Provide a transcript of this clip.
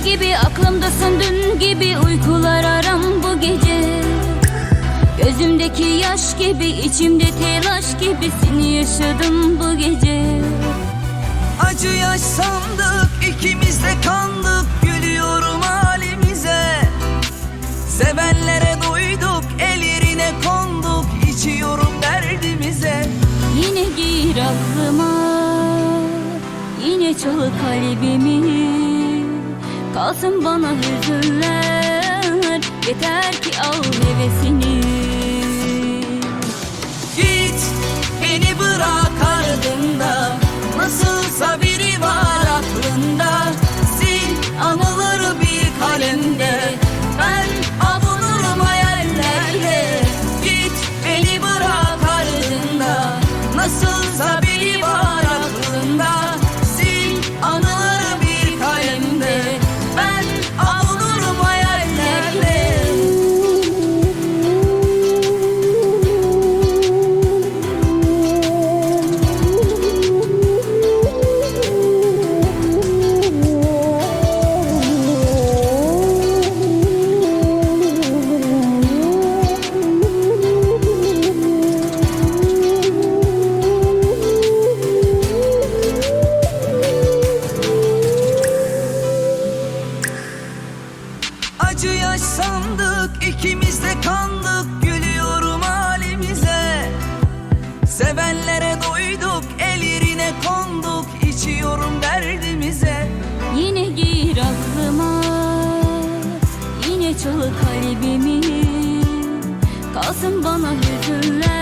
Dün gibi aklımdasın dün gibi uykular aram bu gece. Gözümdeki yaş gibi içimde telaş gibi seni yaşadım bu gece. Acı yaş sandık ikimiz de kandık Gülüyorum halimize. Sevenlere doyduk el yerine konduk içiyorum derdimize. Yine gir aklıma Yine çal kalbimi Kalsın bana hüzünler. Yeter ki al hevesini Acı yaş sandık ikimiz de kandık. Gülüyorum halimize. Sevenlere doyduk el yerine konduk. İçiyorum derdimize. Yine gir aklıma Yine çal kalbimi. Kalsın bana hüzünler